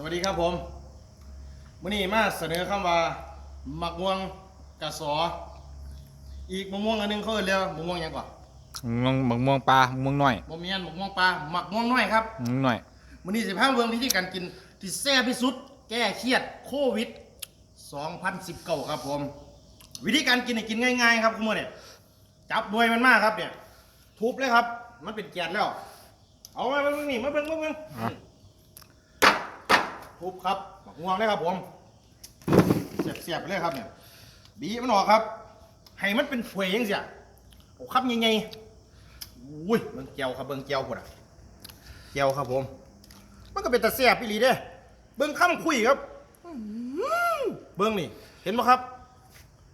สวัสดีครับผมมื่อนี้มาเสนอคำว่าหมักม่วงกระสอ อีกมะม่วงอันหนึงเขาเรียกว่ามะม่วงหยังก่อนม่วงบักม่วงปลาม่วงน้อยมะเมียนมะม่วงปลาหมักม่วงน้อยครับม่วงน้อย มื่อนี้สิพาเบิ่งวิธีการกินที่แซ่บที่สุด แก้เครียดโควิด 2019 ครับผม วิธีการกินเนี่ยกินง่ายๆ ครับคุณมื่อเนี่ยจับด้วยมันมากครับเนี่ยทุบเลยครับ มันเป็นแกนแล้ว เอามาเบิ่งนี่มาเบิ่งมาเบิ่งอะ ทุบครับหมักม่วงเลยครับผมเสียบๆไปเลยครับเนี่ยบีมันออกครับ ให้มันเป็นถวยยังเสียโอ้ครับยังไงอุ้ยเบิ่งแก้วครับเบิ่งแก้วพุ่นอะแก้วครับผม มันก็เป็นตาเสียบพี่ลีเด้เบิ่งข้ามคุยครับอื้อหือเบิ่งนี่เห็นไหมครับ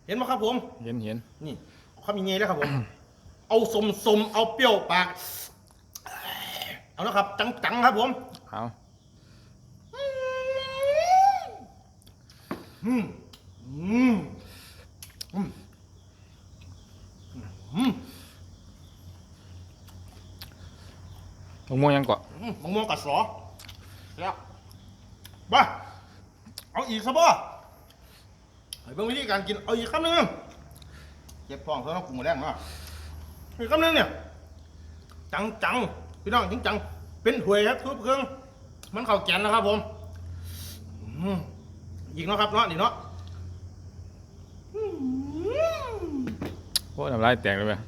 เห็นไหมครับ ผม เห็นเห็นนี่เอาคำยังไงเลยครับผม เอาสมสมๆเอาเปรี้ยวปาก เอาละครับ จังๆครับผม เอา อืมอืมอืมอืมบักม่วงยังเกาะอืมมะม่วงกัดสอแล้วบ้าเอาอีกซะบ่ไอ้เบิ่งวิธีการกิน เอาอีกคำหนึงเจ็บท้องเท่านั้นกูมาแรงมากอีกคำหนึงเนี่ย จังจังๆพี่น้องจริงจังๆเป็นถวยครับทุบเครื่อง มันเข้าแกนแล้วครับผม อืม อีกเนาะครับเนาะนี่เนาะโอ้น้ำลายแตกเลยเว้ย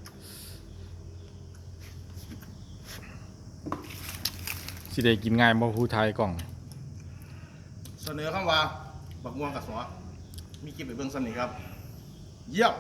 สิได้กินง่ายบ่ผู้ไทยกล่อง เสนอคำว่า บักม่วงกับสอมีกิบไปเบิ่งสำนีครับ เยี่ยม